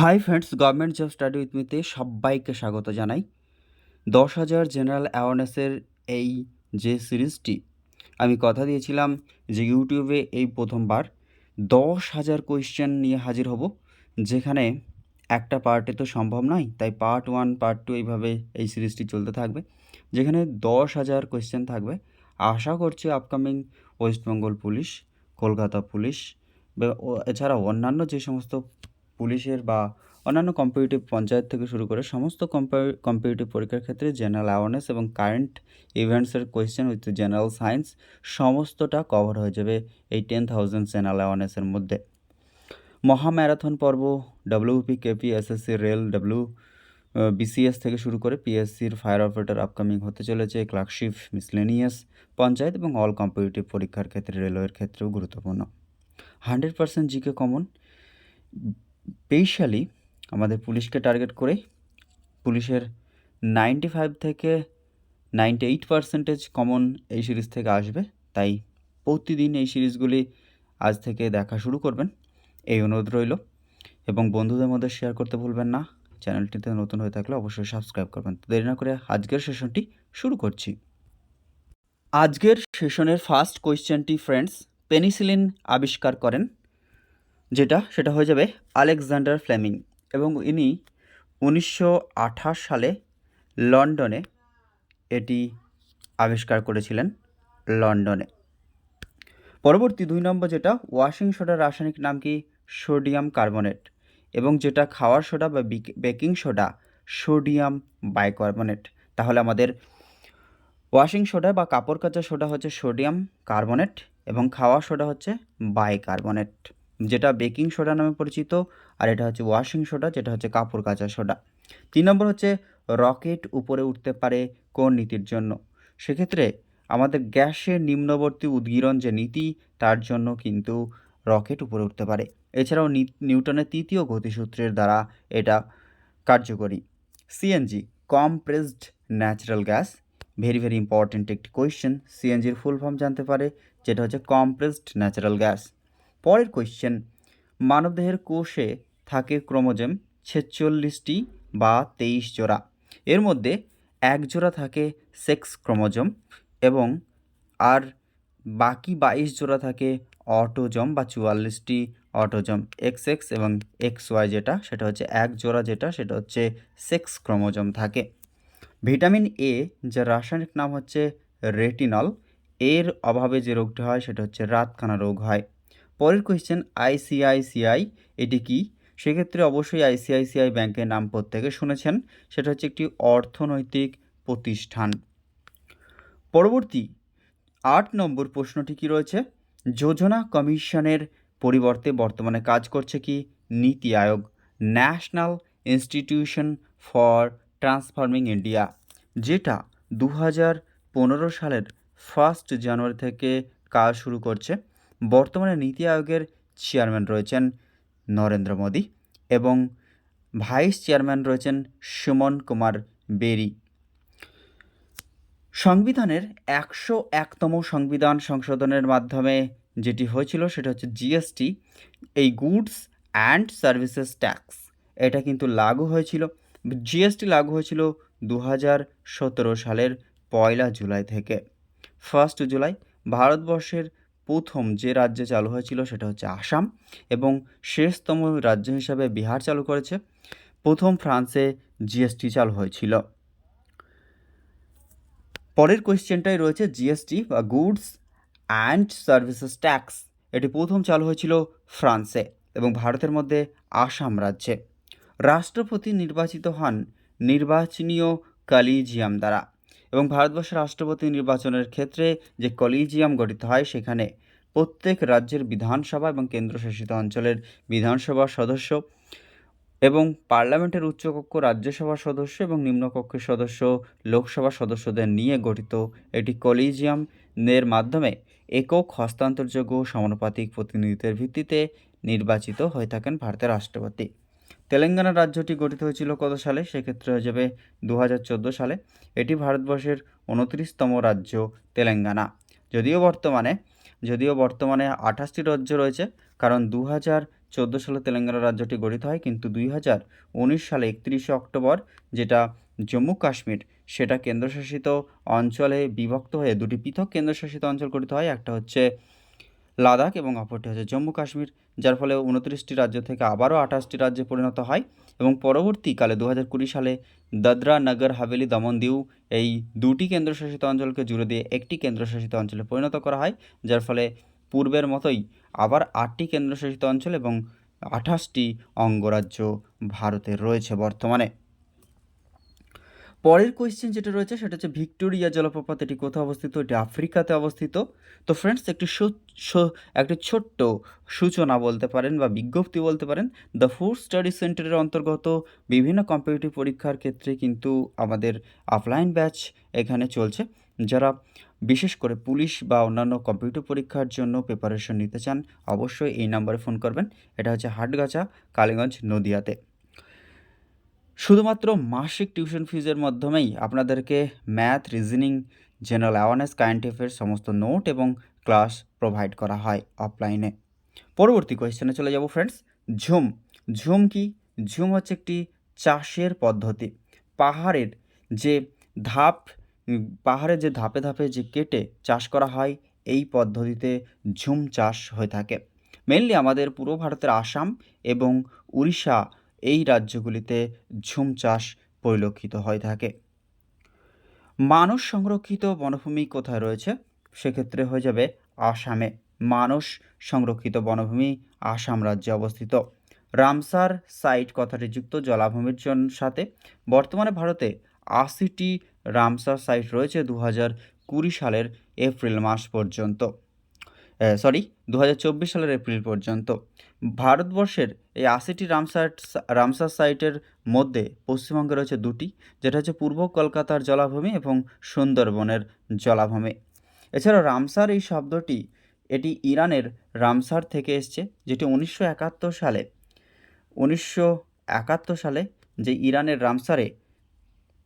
Hi friends government job study with মিতে সবাইকে স্বাগত জানাই। দশ হাজার জেনারেল অ্যাওয়ারনেসের এই যে সিরিজটি আমি কথা দিয়েছিলাম যে ইউটিউবে এই প্রথমবার দশ হাজার কোয়েশ্চেন নিয়ে হাজির হব, যেখানে একটা পার্টে তো সম্ভব নয়, তাই পার্ট ওয়ান পার্ট টু এইভাবে এই সিরিজটি চলতে থাকবে, যেখানে দশ হাজার কোয়েশ্চেন থাকবে। আশা করছি upcoming West Bengal police Kolkata police এছাড়াও অন্যান্য যে সমস্ত পুলিশের বা অন্যান্য কম্পিটিটিভ পঞ্চায়েত থেকে শুরু করে সমস্ত কম্পিটিটিভ পরীক্ষার ক্ষেত্রে জেনারেল অ্যাওয়ারনেস এবং কারেন্ট ইভেন্টসের কোয়েশ্চেন উইথ জেনারেল সায়েন্স সমস্তটা কভার হয়ে যাবে এই টেন থাউজেন্ড জেনারেল অ্যাওয়ারনেসের মধ্যে। মহা ম্যারাথন পর্ব WP KP SSC rail WBCS থেকে শুরু করে পিএসসির ফায়ার অপারেটর আপকামিং হতে চলেছে ক্লার্কশিপ মিসলেনিয়াস পঞ্চায়েত এবং অল কম্পিটিটিভ পরীক্ষার ক্ষেত্রে রেলওয়ের ক্ষেত্রেও গুরুত্বপূর্ণ। Hundred percent GK common specially আমাদের পুলিশকে টার্গেট করে পুলিশের নাইনটি ফাইভ থেকে নাইনটি এইট পার্সেন্টেজ কমন এই সিরিজ থেকে আসবে। তাই প্রতিদিন এই সিরিজগুলি আজ থেকে দেখা শুরু করবেন। এই অনুরোধ রইল। এবং বন্ধুদের মধ্যে শেয়ার করতে ভুলবেন না। চ্যানেলটিতে নতুন হয়ে থাকলে অবশ্যই সাবস্ক্রাইব করবেন। দেরি না করে আজকের সেশনটি শুরু করছি। আজকের সেশনের ফার্স্ট কোয়েশ্চেনটি ফ্রেন্ডস পেনিসিলিন আবিষ্কার করেন। যেটা, সেটা হয়ে যাবে আলেকজান্ডার ফ্লেমিং। এবং ইনি উনিশশো আঠাশ সালে লন্ডনে এটি আবিষ্কার করেছিলেন, লন্ডনে। পরবর্তী দুই নম্বর যেটা, ওয়াশিং সোডার রাসায়নিক নাম কি? Sodium carbonate. এবং যেটা খাওয়ার সোডা বা বেকিং সোডা, সোডিয়াম বাইকার্বনেট। তাহলে আমাদের ওয়াশিং সোডা বা কাপড় কাচা সোডা হচ্ছে সোডিয়াম কার্বনেট এবং খাওয়া সোডা হচ্ছে বাইকার্বনেট। যেটা বেকিং সোডা নামে পরিচিত, আর এটা হচ্ছে ওয়াশিং সোডা, যেটা হচ্ছে কাপড় কাচা সোডা। তিন নম্বর হচ্ছে রকেট উপরে উঠতে পারে কোন নীতির জন্য। সেক্ষেত্রে আমাদের গ্যাসের নিম্নবর্তী উদ্গীরণ যে নীতি, তার জন্য কিন্তু রকেট উপরে উঠতে পারে। এছাড়াও নিউটনের তৃতীয় গতিসূত্রের দ্বারা এটা কার্যকরী। CNG compressed natural gas very very important একটি কোয়েশ্চেন সিএনজির ফুল ফর্ম জানতে পারে, যেটা হচ্ছে কমপ্রেসড ন্যাচারাল গ্যাস পরের কোয়েশ্চেন মানবদেহের কোষে থাকে ক্রোমোজেম ছেচল্লিশটি বা তেইশ জোড়া। এর মধ্যে এক জোড়া থাকে সেক্স ক্রোমোজোম এবং আর বাকি বাইশ জোড়া থাকে অটোজম বা চুয়াল্লিশটি অটোজম, এক্স এক্স এবং এক্স ওয়াই যেটা, সেটা হচ্ছে এক জোড়া যেটা, সেটা হচ্ছে সেক্স ক্রোমোজোম থাকে। ভিটামিন এ, যার রাসায়নিক নাম হচ্ছে রেটিনল, এর অভাবে যে রোগটি হয়, সেটা হচ্ছে রাতকানা রোগ হয়। পরের কোয়েশ্চেন আইসিআইসিআই এটি কি? সেক্ষেত্রে অবশ্যই আইসিআইসিআই ব্যাংকের নাম প্রত্যেকে শুনেছেন। সেটা হচ্ছে একটি অর্থনৈতিক প্রতিষ্ঠান। পরবর্তী আট নম্বর প্রশ্নটি কি রয়েছে? যোজনা কমিশনের পরিবর্তে বর্তমানে কাজ করছে কি? NITI Aayog national institution for transforming India যেটা দু হাজার পনেরো সালের ফার্স্ট জানুয়ারি থেকে কাজ শুরু করছে। বর্তমানে নীতি আয়োগের চেয়ারম্যান রয়েছেন নরেন্দ্র মোদী এবং ভাইস চেয়ারম্যান রয়েছেন সুমন কুমার বেরি। সংবিধানের একশো একতম সংবিধান সংশোধনের মাধ্যমে যেটি হয়েছিল সেটা হচ্ছে জিএসটি, এই গুডস অ্যান্ড সার্ভিসেস ট্যাক্স। এটা কিন্তু লাগু হয়েছিল। জিএসটি লাগু হয়েছিল দু হাজার সতেরো সালের পয়লা জুলাই থেকে। ফার্স্ট জুলাই ভারতবর্ষের প্রথম যে রাজ্যে চালু হয়েছিল সেটা হচ্ছে আসাম এবং শেষতম রাজ্য হিসাবে বিহার চালু করেছে। প্রথম ফ্রান্সে জিএসটি চালু হয়েছিল। পরের কোয়েশ্চেনটাই রয়েছে জিএসটি বা গুডস অ্যান্ড সার্ভিসেস ট্যাক্স। এটি প্রথম চালু হয়েছিল ফ্রান্সে এবং ভারতের মধ্যে আসাম রাজ্যে। রাষ্ট্রপতি নির্বাচিত হন নির্বাচনীয় কালিজিয়াম দ্বারা। এবং ভারতবর্ষের রাষ্ট্রপতি নির্বাচনের ক্ষেত্রে যে কলিজিয়াম গঠিত হয় সেখানে প্রত্যেক রাজ্যের বিধানসভা এবং কেন্দ্রশাসিত অঞ্চলের বিধানসভা সদস্য এবং পার্লামেন্টের উচ্চকক্ষ রাজ্যসভার সদস্য এবং নিম্নকক্ষের সদস্য লোকসভা সদস্যদের নিয়ে গঠিত এটি কলিজিয়ামের মাধ্যমে একক হস্তান্তরযোগ্য সমানুপাতিক প্রতিনিধিত্বের ভিত্তিতে নির্বাচিত হয়ে থাকেন ভারতের রাষ্ট্রপতি। তেলেঙ্গানা রাজ্যটি গঠিত হয়েছিল কত সালে? সেক্ষেত্রে হয়ে যাবে দু হাজার চোদ্দ সালে। এটি ভারতবর্ষের উনত্রিশতম রাজ্য তেলেঙ্গানা। যদিও বর্তমানে যদিও বর্তমানে আঠাশটি রাজ্য রয়েছে, কারণ দু চোদ্দ সালে তেলেঙ্গানা রাজ্যটি গঠিত হয়, কিন্তু দুই হাজার উনিশ সালে একত্রিশে অক্টোবর, যেটা জম্মু কাশ্মীর, সেটা কেন্দ্রশাসিত অঞ্চলে বিভক্ত হয়ে দুটি পৃথক কেন্দ্রশাসিত অঞ্চল গঠিত হয়। একটা হচ্ছে লাদাখ এবং অপরটি হচ্ছে জম্মু কাশ্মীর, যার ফলে উনত্রিশটি রাজ্য থেকে আবারও আঠাশটি রাজ্যে পরিণত হয় এবং পরবর্তীকালে দু হাজার কুড়ি সালে দাদরা, নগর, হাভেলি, দমন দিউ এই দুটি কেন্দ্রশাসিত অঞ্চলকে জুড়ে দিয়ে একটি কেন্দ্রশাসিত অঞ্চলে পরিণত করা হয়, যার ফলে পূর্বের মতোই আবার আটটি কেন্দ্রশাসিত অঞ্চল এবং আঠাশটি অঙ্গরাজ্য ভারতের রয়েছে বর্তমানে। পরের কোয়েশ্চেন যেটা রয়েছে সেটা হচ্ছে ভিক্টোরিয়া জলপ্রপাত এটি কোথায় অবস্থিত? এটি আফ্রিকাতে অবস্থিত। তো ফ্রেন্ডস একটি একটি ছোট্ট সূচনা বলতে পারেন বা বিজ্ঞপ্তি বলতে পারেন। দ্য ফুড স্টাডি সেন্টারের অন্তর্গত বিভিন্ন কম্পিটিটিভ পরীক্ষার ক্ষেত্রে কিন্তু আমাদের অফলাইন ব্যাচ এখানে চলছে। যারা বিশেষ করে পুলিশ বা অন্যান্য কম্পিউটার পরীক্ষার জন্য প্রিপারেশন নিতে চান, অবশ্যই এই নাম্বারে ফোন করবেন। এটা হচ্ছে হাটগাছা, কালীগঞ্জ, নদিয়াতে। শুধুমাত্র মাসিক টিউশন ফিজের মাধ্যমেই আপনাদেরকে math, reasoning, general awareness, current affairs সমস্ত নোট এবং ক্লাস প্রোভাইড করা হয় অফলাইনে। পরবর্তী কোয়েশ্চেনে চলে যাব ফ্রেন্ডস, ঝুম। ঝুম কি? ঝুম হচ্ছে একটি চাষের পদ্ধতি। পাহাড়ের যে ধাপ পাহাড়ে যে ধাপে ধাপে যে কেটে চাষ করা হয়, এই পদ্ধতিতে ঝুম চাষ হয়ে থাকে। মেনলি আমাদের পূর্ব ভারতের আসাম এবং উড়িষ্যা এই রাজ্যগুলিতে ঝুম চাষ পরিলক্ষিত হয়ে থাকে। মানুষ সংরক্ষিত বনভূমি কোথায় রয়েছে? সেক্ষেত্রে হয়ে যাবে আসামে। মানুষ সংরক্ষিত বনভূমি আসাম রাজ্যে অবস্থিত। রামসার সাইট কথাটি যুক্ত জলাভূমির জন- সাথে বর্তমানে ভারতে আশিটি রামসার সাইট রয়েছে দু হাজার কুড়ি সালের এপ্রিল মাস পর্যন্ত। সরি দু হাজার চব্বিশ সালের এপ্রিল পর্যন্ত। ভারতবর্ষের এই আশিটি রামসার রামসার সাইটের মধ্যে পশ্চিমবঙ্গে রয়েছে দুটি, যেটা হচ্ছে পূর্ব কলকাতার জলাভূমি এবং সুন্দরবনের জলাভূমি। এছাড়াও রামসার এই শব্দটি এটি ইরানের রামসার থেকে এসছে, যেটি উনিশশো একাত্তর সালে, উনিশশো একাত্তর সালে যে ইরানের রামসারে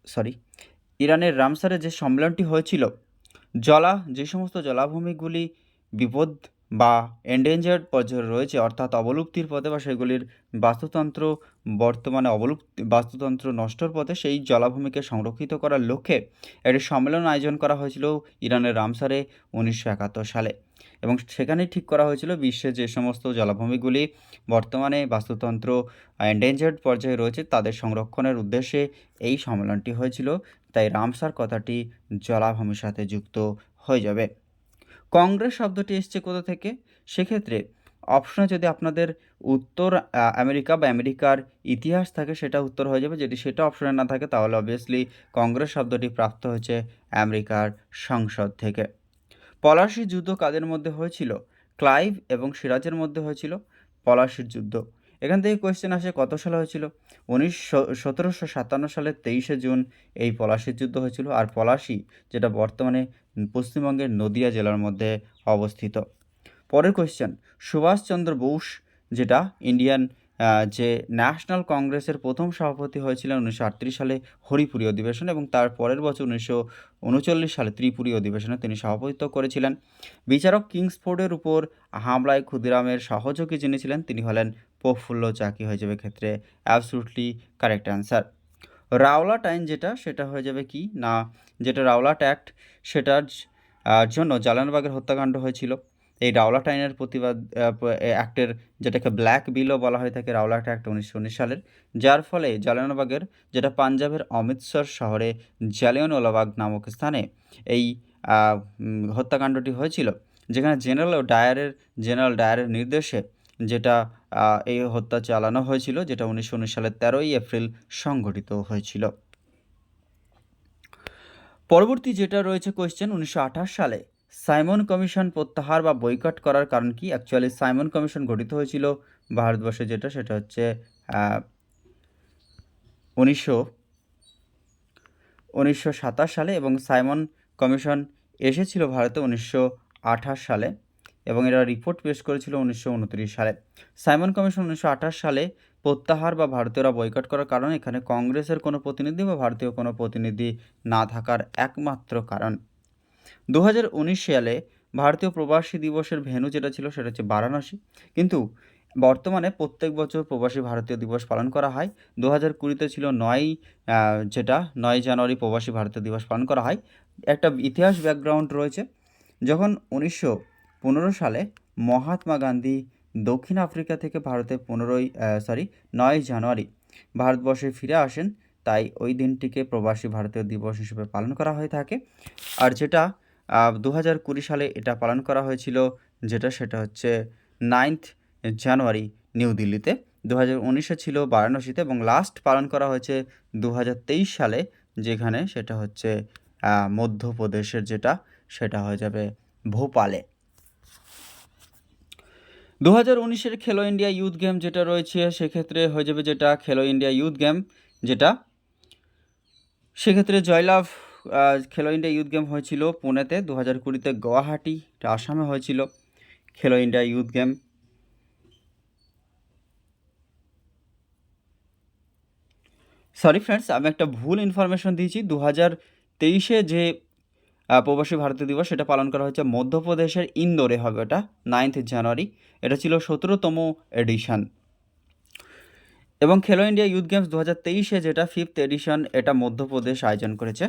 সরি ইরানের রামসারে যে সম্মেলনটি হয়েছিল, জলা, যে সমস্ত জলাভূমিগুলি বিপদ বা এন্ডেঞ্জার্ড পর্যায়ে রয়েছে, অর্থাৎ অবলুপ্তির পথে বা সেগুলির বাস্তুতন্ত্র, বর্তমানে অবলুপ্তি, বাস্তুতন্ত্র নষ্টর পথে সেই জলাভূমিকে সংরক্ষিত করার লক্ষ্যে একটি সম্মেলন আয়োজন করা হয়েছিল ইরানের রামসারে উনিশশো একাত্তর সালে। এবং সেখানেই ঠিক করা হয়েছিল বিশ্বের যে সমস্ত জলাভূমিগুলি বর্তমানে বাস্তুতন্ত্র এন্ডেঞ্জার্ড পর্যায়ে রয়েছে, তাদের সংরক্ষণের উদ্দেশ্যে এই সম্মেলনটি হয়েছিল। তাই রামসার কথাটি জলাভূমির সাথে যুক্ত হয়ে যাবে। কংগ্রেস শব্দটি এসছে কোথা থেকে? সেক্ষেত্রে অপশনে যদি আপনাদের উত্তর আমেরিকা বা আমেরিকার ইতিহাস থাকে, সেটা উত্তর হয়ে যাবে। যদি সেটা অপশনে না থাকে, তাহলে অবভিয়াসলি কংগ্রেস শব্দটি প্রাপ্ত হয়েছে আমেরিকার সংসদ থেকে। পলাশির যুদ্ধ কাদের মধ্যে হয়েছিল? ক্লাইভ এবং সিরাজের মধ্যে হয়েছিল পলাশির যুদ্ধ। এখান থেকে কোয়েশ্চেন আসে, কত সালে হয়েছিল? উনিশশো সতেরোশো সাতান্ন সালের তেইশে জুন এই পলাশির যুদ্ধ হয়েছিল। আর পলাশি, যেটা বর্তমানে পশ্চিমবঙ্গের নদিয়া জেলার মধ্যে অবস্থিত। পরের কোয়েশ্চেন সুভাষচন্দ্র বোস, যেটা ইন্ডিয়ান যে ন্যাশনাল কংগ্রেসের প্রথম সভাপতি হয়েছিলেন উনিশশো আটত্রিশ সালে হরিপুরি অধিবেশন এবং তার পরের বছর উনিশশো উনচল্লিশ সালে ত্রিপুরী অধিবেশনে তিনি সভাপতিত্ব করেছিলেন। বিচারক কিংসফোর্ডের উপর হামলায় ক্ষুদিরামের সহযোগী যিনি ছিলেন, তিনি হলেন প্রফুল্ল চাকি হয়ে যাবে ক্ষেত্রে অ্যাবসলুটলি কারেক্ট অ্যান্সার রাওলাট আইন যেটা, সেটা হয়ে যাবে কি? না, যেটা রাওলাট অ্যাক্ট সেটার জন্য জালানবাগের হত্যাকাণ্ড হয়েছিল। এই রাওলাট আইনের প্রতিবাদ অ্যাক্টের যেটাকে ব্ল্যাক বিলও বলা হয়ে থাকে রাওলাট অ্যাক্ট উনিশশো উনিশ সালের। যার ফলে জালানবাগের, যেটা পাঞ্জাবের অমৃতসর শহরে জালিয়ানওয়ালাবাগ নামক স্থানে এই হত্যাকাণ্ডটি হয়েছিল। যেখানে জেনারেল ও ডায়ারের জেনারেল ডায়ারের নির্দেশে যেটা এই হত্যা চালানো হয়েছিল, যেটা উনিশশো উনিশ সালের তেরোই এপ্রিল সংঘটিত হয়েছিল। পরবর্তী যেটা রয়েছে কোয়েশ্চেন উনিশশো আঠাশ সালে সাইমন কমিশন প্রত্যাহার বা বয়কট করার কারণ কি? অ্যাকচুয়ালি সাইমন কমিশন গঠিত হয়েছিল ভারতবর্ষে যেটা, সেটা হচ্ছে উনিশশো উনিশশো সালে এবং সাইমন কমিশন এসেছিল ভারতে উনিশশো আঠাশ সালে। এবং এরা রিপোর্ট পেশ করেছিল উনিশশো উনত্রিশ সালে। সাইমন কমিশন উনিশশো আঠাশ সালে প্রত্যাহার বা ভারতীয়রা বয়কট করার কারণ এখানে কংগ্রেসের কোনো প্রতিনিধি বা ভারতীয় কোনো প্রতিনিধি না থাকার একমাত্র কারণ। দু হাজার উনিশ সালে ভারতীয় প্রবাসী দিবসের ভেন্যু যেটা ছিল সেটা হচ্ছে বারাণসী। কিন্তু বর্তমানে প্রত্যেক বছর প্রবাসী ভারতীয় দিবস পালন করা হয়। দু হাজার কুড়িতে ছিল নয় যেটা নয় জানুয়ারি প্রবাসী ভারতীয় দিবস পালন করা হয়। একটা ইতিহাস ব্যাকগ্রাউন্ড রয়েছে। যখন উনিশশো পনেরো সালে মহাত্মা গান্ধী দক্ষিণ আফ্রিকা থেকে ভারতে পনেরোই সরি নয় জানুয়ারি ভারতবর্ষে ফিরে আসেন। তাই ওই দিনটিকে প্রবাসী ভারতীয় দিবস হিসেবে পালন করা হয়ে থাকে। আর যেটা দু হাজার কুড়ি সালে এটা পালন করা হয়েছিল, যেটা সেটা হচ্ছে নাইন্থ জানুয়ারি নিউ দিল্লিতে। দু হাজার উনিশে ছিল বারাণসীতে এবং লাস্ট পালন করা হয়েছে দু হাজার তেইশ সালে, যেখানে সেটা হচ্ছে মধ্যপ্রদেশের যেটা, সেটা হয়ে যাবে ভোপালে। দু হাজার উনিশের খেলো ইন্ডিয়া ইউথ গেম যেটা রয়েছে, সেক্ষেত্রে হয়ে যাবে যেটা খেলো ইন্ডিয়া ইউথ গেম, যেটা সেক্ষেত্রে জয়লাভ খেলো ইন্ডিয়া ইউথ গেম হয়েছিল পুনেতে দু হাজার কুড়িতে গুয়াহাটি আসামে হয়েছিল Khelo India youth game. Sorry friends আমি একটা ভুল ইনফরমেশন দিয়েছি। দু হাজার তেইশে যে প্রবাসী ভারতীয় দিবস, সেটা পালন করা হয়েছে মধ্যপ্রদেশের ইন্দোরে, হবে এটা নাইন্থ জানুয়ারি এটা ছিল সতেরোতম এডিশন এবং খেলো ইন্ডিয়া ইউথ গেমস দু হাজার তেইশে যেটা ফিফথ এডিশন এটা মধ্যপ্রদেশ আয়োজন করেছে।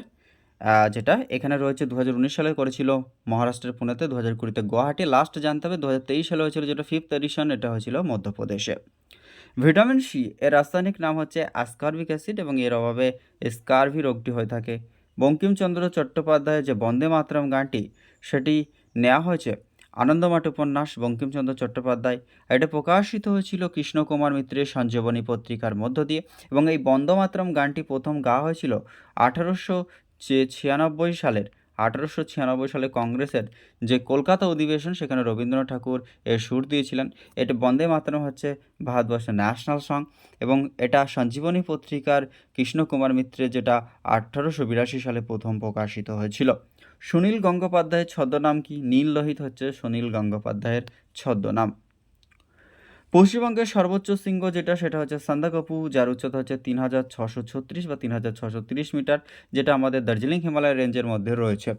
যেটা এখানে রয়েছে দু হাজার উনিশ সালে করেছিল মহারাষ্ট্রের পুনেতে দু হাজার কুড়িতে গুয়াহাটি লাস্ট জানতে হবে দু হাজার তেইশ সালে হয়েছিল যেটা ফিফথ এডিশন এটা হয়েছিল মধ্যপ্রদেশে। ভিটামিন সি এর রাসায়নিক নাম হচ্ছে আসকার্বিক অ্যাসিড এবং এর অভাবে স্কারভি রোগটি হয়ে থাকে। বঙ্কিমচন্দ্র চট্টোপাধ্যায়ের যে বন্দে মাতরম গানটি, সেটি নেওয়া হয়েছে আনন্দমাঠ উপন্যাস বঙ্কিমচন্দ্র চট্টোপাধ্যায়। এটা প্রকাশিত হয়েছিল কৃষ্ণকুমার মিত্রের সঞ্জীবনী পত্রিকার মধ্য দিয়ে এবং এই বন্দমাতরম গানটি প্রথম গাওয়া হয়েছিল আঠারোশো ছিয়ানব্বই সালের আঠারোশো ছিয়ানব্বই সালে কংগ্রেসের যে কলকাতা অধিবেশন, সেখানে রবীন্দ্রনাথ ঠাকুর এর সুর দিয়েছিলেন। এটি বন্দে মাতরম হচ্ছে ভারতবর্ষের ন্যাশনাল সং এবং এটা সঞ্জীবনী পত্রিকার কৃষ্ণকুমার মিত্রের যেটা আঠারোশো বিরাশি সালে প্রথম প্রকাশিত হয়েছিল। সুনীল গঙ্গোপাধ্যায়ের ছদ্মনাম কি? নীল লোহিত হচ্ছে সুনীল গঙ্গোপাধ্যায়ের ছদ্মনাম। পশ্চিমবঙ্গের সর্বোচ্চ শৃঙ্গ যেটা, সেটা হচ্ছে সান্দাকপু, যার উচ্চতা হচ্ছে তিন হাজার ছশো ছত্রিশ বা তিন হাজার ছশো তিরিশ মিটার, যেটা আমাদের দার্জিলিং হিমালয় রেঞ্জের মধ্যে রয়েছে।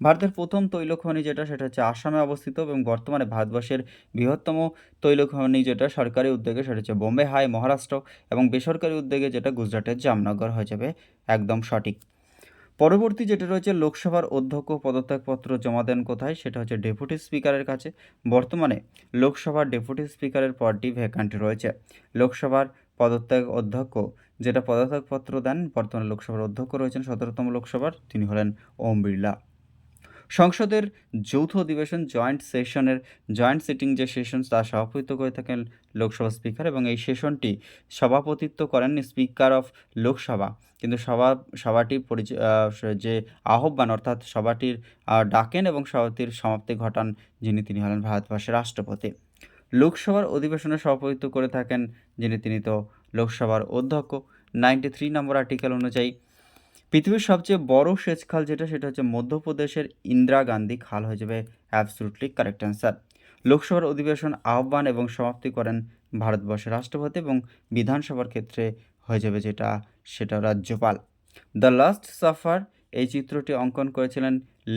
ভারতের প্রথম তৈলখনি যেটা, সেটা হচ্ছে আসামে অবস্থিত এবং বর্তমানে ভারতবর্ষের বৃহত্তম তৈলখনি যেটা, সরকারি উদ্যোগে, সেটা হচ্ছে বোম্বে হাই মহারাষ্ট্র এবং বেসরকারি উদ্যোগে যেটা গুজরাটের জামনগর হয়ে যাবে, একদম সঠিক। পরবর্তী যেটা রয়েছে লোকসভার অধ্যক্ষ পদত্যাগপত্র জমা দেন কোথায়? সেটা হচ্ছে ডেপুটি স্পিকারের কাছে। বর্তমানে লোকসভার ডেপুটি স্পিকারের পদটি ভ্যাকান্ট রয়েছে। লোকসভার পদত্যাগ অধ্যক্ষ যেটা পদত্যাগপত্র দেন, বর্তমানে লোকসভার অধ্যক্ষ রয়েছেন সতেরোতম লোকসভার, তিনি হলেন ওম বিড়লা। সংসদের যৌথ অধিবেশন জয়েন্ট সেশনের জয়েন্ট সিটিং যে সেশন তা সভাপতিত্ব করে থাকেন লোকসভা স্পিকার এবং এই সেশনটি সভাপতিত্ব করেন স্পিকার অফ লোকসভা। কিন্তু সভা পরিচয় যে আহ্বান, অর্থাৎ সভাটির ডাকেন এবং সভাটির সমাপ্তি ঘটান যিনি, তিনি হলেন ভারতবর্ষের রাষ্ট্রপতি। লোকসভার অধিবেশনে সভাপতিত্ব করে থাকেন যিনি, তিনি তো লোকসভার অধ্যক্ষ। নাইনটি থ্রি নম্বর আর্টিকেল অনুযায়ী পৃথিবীর সবচেয়ে বড় সেচ খাল যেটা, সেটা হচ্ছে মধ্যপ্রদেশের ইন্দিরা গান্ধী খাল হয়ে যাবে। অ্যাবসুটলি কারেক্ট অ্যান্সার লোকসভার অধিবেশন আহ্বান এবং সমাপ্তি করেন ভারতবর্ষের রাষ্ট্রপতি এবং বিধানসভার ক্ষেত্রে হয়ে যাবে যেটা, সেটা রাজ্যপাল। দ্য লাস্ট সাফার এই চিত্রটি অঙ্কন করেছিলেন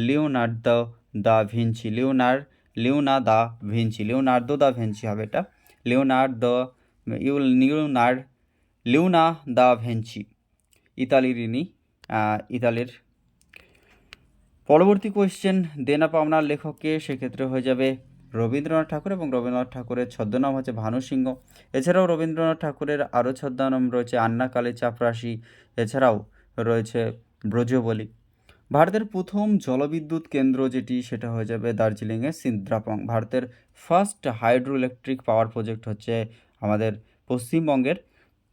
লিওনার্দো দা ভিঞ্চি। লিওনার, Leone da Vinci. Leonardo da Vinci হবে এটা। লিওনার্দো, ইউ, লিওনার, লিওনা দা ভেঞ্চি। ইতালির ইনি। ইতালির। পরবর্তী কোয়েশ্চেন দেনা পাওনার লেখককে সেক্ষেত্রে হয়ে যাবে রবীন্দ্রনাথ ঠাকুর এবং রবীন্দ্রনাথ ঠাকুরের ছদ্মনাম হচ্ছে ভানু সিংহ এছাড়াও রবীন্দ্রনাথ ঠাকুরের আরও ছদ্মনাম রয়েছে আন্না কালী চাপরাশি এছাড়াও রয়েছে ব্রজবলি। ভারতের প্রথম জলবিদ্যুৎ কেন্দ্র যেটি, সেটা হয়ে যাবে দার্জিলিংয়ের সিন্দ্রাপং। ভারতের first hydro electric power project হচ্ছে আমাদের পশ্চিমবঙ্গের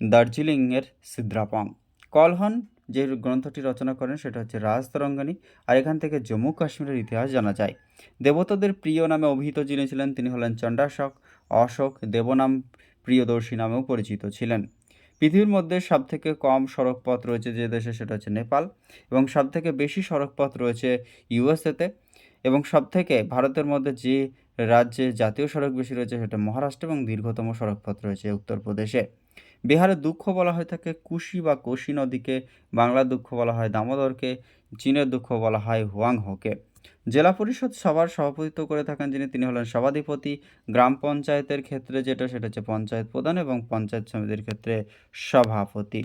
দার্জিলিংয়ের সিদ্রাপং কলহন যে গ্রন্থটি রচনা করেন সেটা হচ্ছে রাজ তরঙ্গানী। আর এখান থেকে জম্মু কাশ্মীরের ইতিহাস জানা যায়। দেবতাদের প্রিয় নামে অভিহিত যিনি ছিলেন, তিনি হলেন চণ্ডাশক। অশোক দেবনাম প্রিয়দর্শী নামেও পরিচিত ছিলেন। পৃথিবীর মধ্যে সবথেকে কম সড়কপথ রয়েছে যে দেশে সেটা হচ্ছে নেপাল। এবং সবথেকে বেশি সড়কপথ রয়েছে ইউএসএতে। এবং সবথেকে ভারতের মধ্যে যে রাজ্যে জাতীয় সড়ক বেশি রয়েছে সেটা মহারাষ্ট্র এবং দীর্ঘতম সড়কপথ রয়েছে উত্তরপ্রদেশে। বিহারে দুঃখ বলা হয়ে থাকে কুশি বা কোশি নদীকে, বাংলার দুঃখ বলা হয় দামোদরকে, চীনের দুঃখ বলা হয় হুয়াংহোকে। জেলা পরিষদ সভার সভাপতিত্ব করে থাকেন যিনি, তিনি হলেন সভাধিপতি, গ্রাম পঞ্চায়েতের ক্ষেত্রে যেটা, সেটা হচ্ছে পঞ্চায়েত প্রধান এবং পঞ্চায়েত সমিতির ক্ষেত্রে সভাপতি।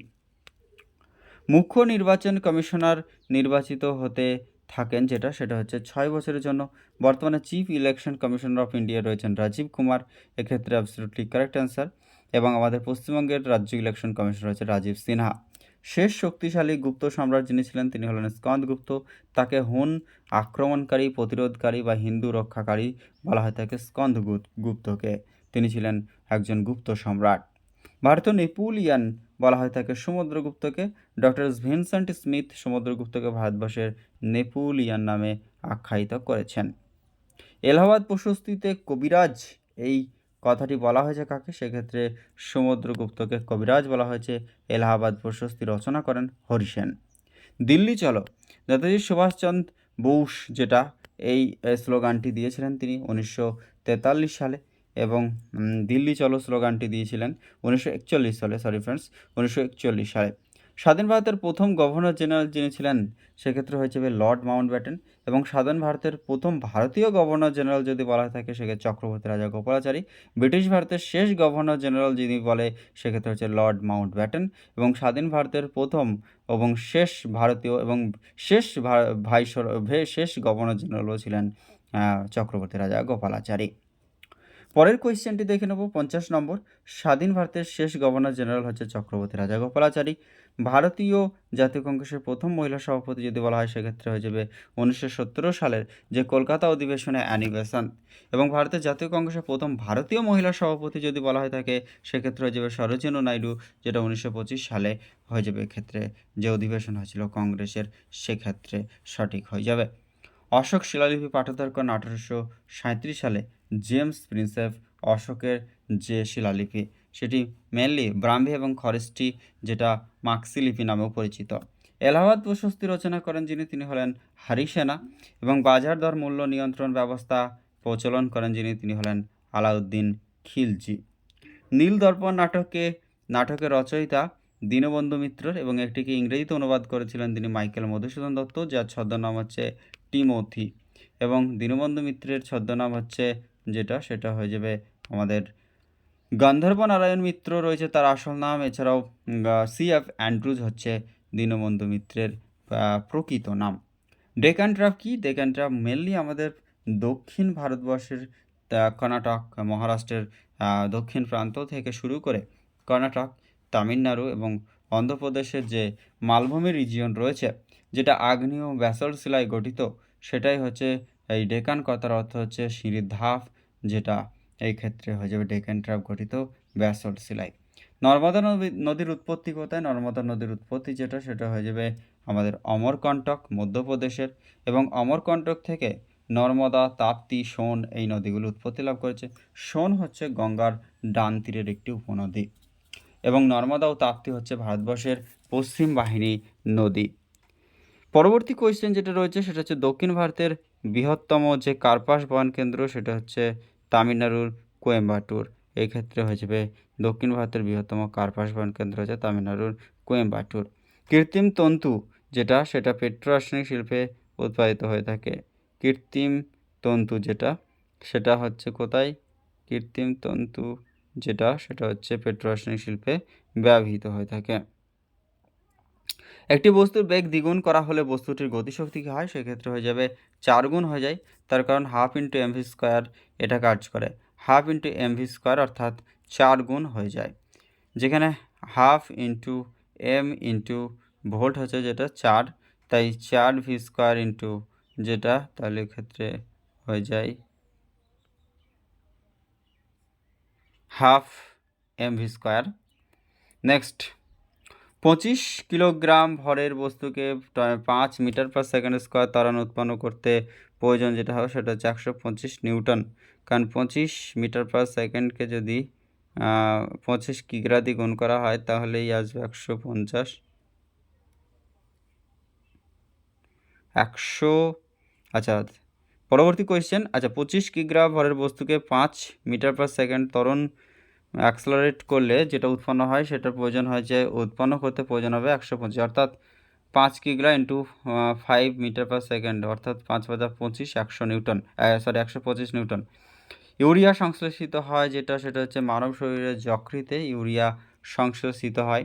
মুখ্য নির্বাচন কমিশনার নির্বাচিত হতে থাকেন যেটা, সেটা হচ্ছে ছয় বছরের জন্য। বর্তমানে chief election commissioner of India রয়েছেন রাজীব কুমার। এক্ষেত্রে অ্যাবসলিউটলি কারেক্ট অ্যান্সার এবং আমাদের পশ্চিমবঙ্গের রাজ্য ইলেকশন কমিশনার হচ্ছে রাজীব সিনহা। শেষ শক্তিশালী গুপ্ত সম্রাট যিনি ছিলেন, তিনি হলেন স্কন্দ গুপ্ত। তাকে হুন আক্রমণকারী, প্রতিরোধকারী বা হিন্দু রক্ষাকারী বলা হয় থাকে স্কন্দ গুপ্তকে। তিনি ছিলেন একজন গুপ্ত সম্রাট। ভারতীয় নেপুলিয়ান বলা হয় থাকে সমুদ্রগুপ্তকে ডক্টর ভিনসেন্ট স্মিথ সমুদ্রগুপ্তকে ভারতবর্ষের নেপুলিয়ান নামে আখ্যায়িত করেছেন। এলাহাবাদ প্রশস্তিতে কবিরাজ, এই কথাটি বলা হয়েছে কাকে? সেক্ষেত্রে সমুদ্রগুপ্তকে কবিরাজ বলা হয়েছে। এলাহাবাদ প্রশস্তি রচনা করেন হরিসেন দিল্লি চলো। নেতাজি সুভাষচন্দ্র বোস যেটা এই স্লোগানটি দিয়েছিলেন তিনি উনিশশো তেতাল্লিশ সালে এবং দিল্লি চলো স্লোগানটি দিয়েছিলেন উনিশশো একচল্লিশ সালে সরি ফ্রেন্ডস উনিশশো একচল্লিশ সালে। স্বাধীন ভারতের প্রথম গভর্নর জেনারেল যিনি ছিলেন, সেক্ষেত্রে হয়েছে লর্ড মাউন্ট ব্যাটেন এবং স্বাধীন ভারতের প্রথম ভারতীয় গভর্নর জেনারেল যদি বলা থাকে, সেক্ষেত্রে চক্রবর্তী রাজা গোপালাচারী। ব্রিটিশ ভারতের শেষ গভর্নর জেনারেল যিনি বলে, সেক্ষেত্রে হচ্ছে লর্ড মাউন্ট ব্যাটেন এবং স্বাধীন ভারতের প্রথম এবং শেষ ভারতীয় এবং শেষ ভাইসর শেষ গভর্নর জেনারেলও ছিলেন চক্রবর্তী রাজা গোপালাচারী। পরের কোয়েশ্চেনটি দেখে নেব। পঞ্চাশ নম্বর, স্বাধীন ভারতের শেষ গভর্নর জেনারেল হচ্ছে চক্রবর্তী রাজা গোপালাচারী। ভারতীয় জাতীয় কংগ্রেসের প্রথম মহিলা সভাপতি যদি বলা হয়, সেক্ষেত্রে হয়ে যাবে উনিশশো সতেরো সালের যে কলকাতা অধিবেশনে অ্যানিবেশন এবং ভারতের জাতীয় কংগ্রেসের প্রথম ভারতীয় মহিলা সভাপতি যদি বলা হয় থাকে সেক্ষেত্রে হয়ে যাবে সরোজিনী নাইডু, যেটা উনিশশো পঁচিশ সালে হয়ে যাবে এক্ষেত্রে যে অধিবেশন হয়েছিল কংগ্রেসের, সেক্ষেত্রে সঠিক হয়ে যাবে। অশোক শিলালিপি পাঠোদ্ধার করেন আঠারোশো সাঁত্রিশ সালে জেমস প্রিন্সেপ অশোকের যে শিলালিপি, সেটি মেনলি ব্রাহ্মী এবং খরেস্টি যেটা মাক্সি লিপি নামেও পরিচিত। এলাহাবাদ প্রশস্তি রচনা করেন যিনি, তিনি হলেন হারিসেনা এবং বাজার দর মূল্য নিয়ন্ত্রণ ব্যবস্থা প্রচলন করেন যিনি, তিনি হলেন আলাউদ্দিন খিলজি। নীল দর্পণ নাটকে, নাটকের রচয়িতা দীনবন্ধু মিত্রর এবং একটিকে ইংরেজিতে অনুবাদ করেছিলেন তিনি মাইকেল মধুসূদন দত্ত, যার ছদ্মনাম হচ্ছে টিমোথি। এবং দীনবন্ধু মিত্রের ছদ্মনাম হচ্ছে যেটা, সেটা হয়ে যাবে আমাদের গন্ধর্ব নারায়ণ মিত্র রয়েছে তার আসল নাম। এছাড়াও সি এফ অ্যান্ড্রুজ হচ্ছে দীনবন্ধু মিত্রের প্রকৃত নাম। ডেকান ট্রাপ কি? ডেকান ট্রাপ মেনলি আমাদের দক্ষিণ ভারতবর্ষের কর্ণাটক, মহারাষ্ট্রের দক্ষিণ প্রান্ত থেকে শুরু করে কর্ণাটক, তামিলনাড়ু এবং অন্ধ্রপ্রদেশের যে মালভূমি রিজিয়ন রয়েছে যেটা আগ্নেয় ব্যাসল শিলায় গঠিত, সেটাই হচ্ছে এই ডেকান কথার অর্থ হচ্ছে সিঁড়ির ধাপ, যেটা এই ক্ষেত্রে হয়ে যাবে ডেকান ট্র্যাপ গঠিত ব্যাসল শিলায় নর্মদা নদী, নদীর উৎপত্তি কোথায়? নর্মদা নদীর উৎপত্তি যেটা, সেটা হয়ে যাবে আমাদের অমরকণ্টক মধ্যপ্রদেশের এবং অমরকণ্টক থেকে নর্মদা, তাপ্তি, সোন এই নদীগুলো উৎপত্তি লাভ করেছে। সোন হচ্ছে গঙ্গার ডান তীরের একটি উপনদী এবং নর্মদা ও তাপ্তি হচ্ছে ভারতবর্ষের পশ্চিম বাহিনী নদী। পরবর্তী কোয়েশ্চেন যেটা রয়েছে, সেটা হচ্ছে দক্ষিণ ভারতের বৃহত্তম যে কার্পাস বহন কেন্দ্র, সেটা হচ্ছে তামিলনাড়ুর কোয়েম্বাটুর। এই ক্ষেত্রে হয়ে যাবে দক্ষিণ ভারতের বৃহত্তম কার্পাস বহন কেন্দ্র হচ্ছে তামিলনাড়ুর কোয়েম্বাটুর। কৃত্রিম তন্তু যেটা, সেটা পেট্রোরাসায়নিক শিল্পে উৎপাদিত হয়ে থাকে। কৃত্রিম তন্তু যেটা, সেটা হচ্ছে কোথায়? কৃত্রিম তন্তু যেটা, সেটা হচ্ছে পেট্রোরাসায়নিক শিল্পে ব্যবহৃত হয়ে থাকে। একটি বস্তুর বেগ দ্বিগুণ করা হলে বস্তুটির গতিশক্তি কী হয়? সেক্ষেত্রে হয়ে যাবে চার গুণ হয়ে যায়। তার কারণ হাফ ইন্টু এমভি স্কোয়ার এটা কাজ করে। হাফ ইন্টু এমভি স্কোয়ার অর্থাৎ চার গুণ হয়ে যায়। যেখানে half into M into volt হচ্ছে যেটা চার। তাই চার ভি স্কোয়ার ইন্টু যেটা তাহলে ক্ষেত্রে হয়ে যায় half M V square. Next. পঁচিশ কিলোগ্রাম ভরের বস্তুকে পাঁচ মিটার পার সেকেন্ড স্কোয়ার ত্বরণ উৎপন্ন করতে প্রয়োজন যেটা হবে সেটা হচ্ছে একশো পঁচিশ নিউটন। কারণ পঁচিশ মিটার পার সেকেন্ডকে যদি পঁচিশ কিগ্রা দিয়ে গুণ করা হয় তাহলেই আসবে একশো পঞ্চাশ। একশো আচ্ছা পরবর্তী কোয়েশ্চেন আচ্ছা পঁচিশ কিগ্রা ভরের বস্তুকে পাঁচ মিটার পার সেকেন্ড ত্বরণ অ্যাক্সলারেট করলে যেটা উৎপন্ন হয় সেটার প্রয়োজন হয় যে উৎপন্ন করতে প্রয়োজন হবে একশো পঁচিশ। অর্থাৎ পাঁচ কিগ্রা into five metre per second অর্থাৎ পাঁচ হাজার পঁচিশ একশো নিউটন সরি একশো পঁচিশ নিউটন। ইউরিয়া সংশ্লেষিত হয় যেটা, সেটা হচ্ছে মানব শরীরের যকৃতে ইউরিয়া সংশ্লেষিত হয়।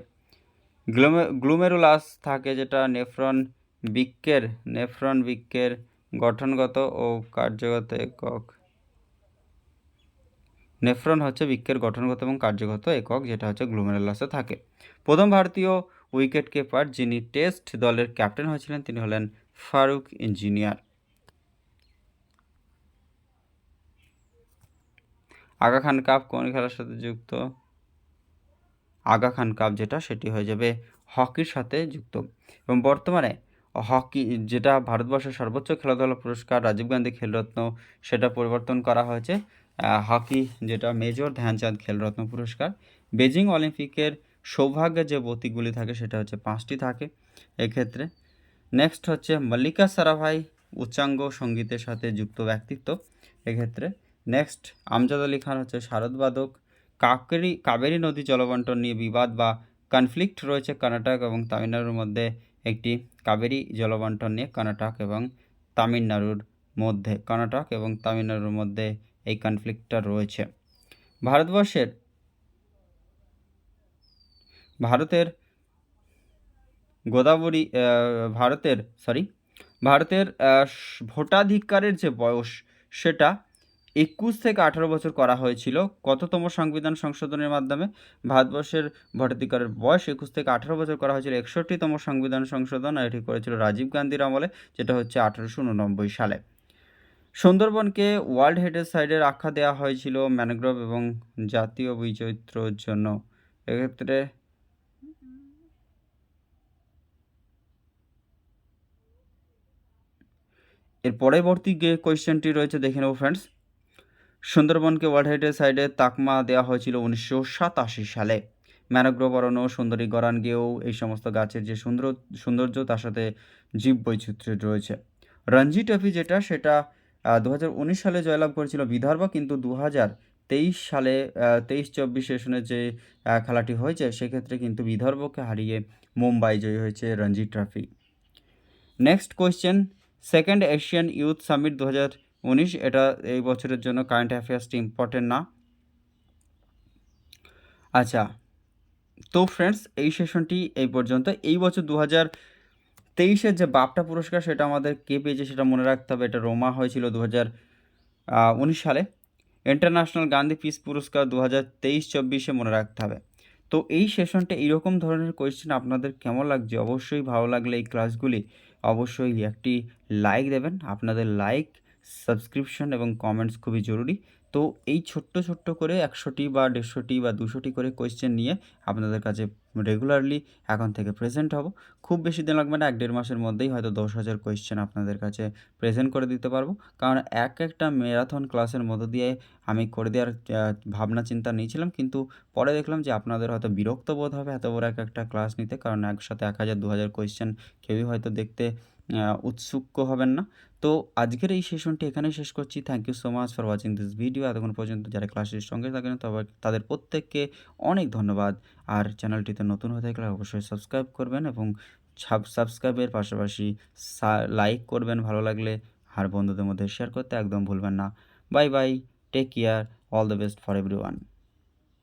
গ্লোমে, গ্লুমেরুলাস থাকে যেটা নেফ্রন বৃক্কের নেফ্রন বৃক্কের গঠনগত ও কার্যগত একক। নেফ্রন হচ্ছে বৃক্কের গঠনগত এবং কার্যগত একক, যেটা হচ্ছে গ্লুমেরুলাসে থাকে। প্রথম ভারতীয় উইকেট কিপার যিনি টেস্ট দলের ক্যাপ্টেন হয়েছিলেন, তিনি হলেন ফারুক ইঞ্জিনিয়ার। আগা খান কাপ কোন খেলার সাথে যুক্ত? আগা খান কাপ যেটা, সেটি হয়ে যাবে হকির সাথে যুক্ত। এবং বর্তমানে হকি যেটা ভারতবর্ষের সর্বোচ্চ খেলাধুলা পুরস্কার, রাজীব গান্ধী খেলরত্ন, সেটা পরিবর্তন করা হয়েছে। হকি যেটা মেজর ধ্যানচাঁদ খেলরত্ন পুরস্কার। বেজিং অলিম্পিকের সৌভাগ্যের যে বতিগুলি থাকে, সেটা হচ্ছে পাঁচটি থাকে এক্ষেত্রে। নেক্সট হচ্ছে মল্লিকা সারাভাই উচ্চাঙ্গ সঙ্গীতের সাথে যুক্ত ব্যক্তিত্ব এক্ষেত্রে। নেক্সট আমজাদ আলী খান হচ্ছে শারদবাদক কাকেরি, কাবেরী নদী জলবন্টন নিয়ে বিবাদ বা কনফ্লিক্ট রয়েছে কর্ণাটক এবং তামিলনাড়ুর মধ্যে একটি কাবেরী জলবন্টন নিয়ে কর্ণাটক এবং তামিলনাড়ুর মধ্যে, কর্ণাটক এবং তামিলনাড়ুর মধ্যে এই কনফ্লিক্টটা রয়েছে। ভারতবর্ষের, ভারতের গোদাবরী ভারতের সরি ভারতের ভোটাধিকারের যে বয়স, সেটা একুশ থেকে আঠারো বছর করা হয়েছিল। কততম সংবিধান সংশোধনের মাধ্যমে ভারতবর্ষের ভোটাধিকারের বয়স একুশ থেকে আঠারো বছর করা হয়েছিল। একষট্টিতম সংবিধান সংশোধন এটি করেছিল রাজীব গান্ধীর আমলে, যেটা হচ্ছে আঠারোশো উননব্বই সালে। সুন্দরবনকে ওয়ার্ল্ড হেডের সাইডের আখ্যা দেওয়া হয়েছিল ম্যানগ্রোভ এবং জাতীয় বৈচিত্র্যর জন্য। এক্ষেত্রে এর পরবর্তী যে কোয়েশ্চেনটি রয়েছে, দেখে নেব ফ্রেন্ডস সুন্দরবনকে ওয়ার্ল্ড হেরিটেজ সাইডে তাকমা দেওয়া হয়েছিল উনিশশো সাতাশি সালে। ম্যানোগ্রোভ অরণ্য, সুন্দরী গরান গেও এই সমস্ত গাছের যে সুন্দর, সৌন্দর্য, তার সাথে জীব বৈচিত্র্য রয়েছে। রঞ্জি ট্রফি যেটা, সেটা দু হাজার উনিশ সালে জয়লাভ করেছিল বিদর্ভ, কিন্তু দু তেইশ সালে তেইশ চব্বিশ সেশনে যে খেলাটি হয়েছে, সেক্ষেত্রে কিন্তু বিদর্ভকে হারিয়ে মুম্বাই জয়ী হয়েছে Ranji trophy. Next question second Asian youth summit দু হাজার উনিশ, এটা এই বছরের জন্য কারেন্ট অ্যাফেয়ার্সটি ইম্পর্টেন্ট না। আচ্ছা তো ফ্রেন্ডস এই সেশনটি এই পর্যন্ত। এই বছর দু হাজার তেইশের যে বাপটা পুরস্কার, সেটা আমাদের কে পেয়েছে সেটা মনে রাখতে হবে। এটা রোমা হয়েছিল দু হাজার উনিশ সালে। ইন্টারন্যাশনাল গান্ধী পিস পুরস্কার দু হাজার তেইশ চব্বিশে মনে রাখতে হবে। তো এই সেশনটা এইরকম ধরনের কোয়েশ্চেন আপনাদের কেমন লাগছে? অবশ্যই ভালো লাগলে এই ক্লাসগুলি অবশ্যই একটি লাইক দেবেন। আপনাদের লাইক সাবস্ক্রিপশন এবং কমেন্টস খুবই জরুরি। তো এই ছোট্ট ছোট্ট করে একশোটি বা দেড়শোটি বা দুশোটি করে কোয়েশ্চেন নিয়ে আপনাদের কাছে রেগুলারলি এখন থেকে প্রেজেন্ট হব। খুব বেশি দিন লাগবে না, এক দেড় মাসের মধ্যেই হয়তো দশ হাজার কোয়েশ্চেন আপনাদের কাছে প্রেজেন্ট করে দিতে পারব। কারণ এক একটা ম্যারাথন ক্লাসের মধ্য দিয়ে আমি করে দেওয়ার ভাবনা, চিন্তা নিয়েছিলাম। কিন্তু পরে দেখলাম যে আপনাদের হয়তো বিরক্ত বোধ হবে এত বড় এক একটা ক্লাস নিতে। কারণ একসাথে এক হাজার, দু হাজার কোয়েশ্চেন কেউই হয়তো দেখতে উৎসুক হবেন না। তো আজকের এই সেশনটি এখানে শেষ করছি। Thank you so much for watching this video এতক্ষণ পর্যন্ত যারা ক্লাসের সঙ্গে থাকেন তবে তাদের প্রত্যেককে অনেক ধন্যবাদ। আর চ্যানেলটিতে নতুন হয়ে থাকলে অবশ্যই সাবস্ক্রাইব করবেন এবং সাবস্ক্রাইবের পাশাপাশি লাইক করবেন ভালো লাগলে। আর বন্ধুদের মধ্যে শেয়ার করতে একদম ভুলবেন না। Bye bye take care all the best for every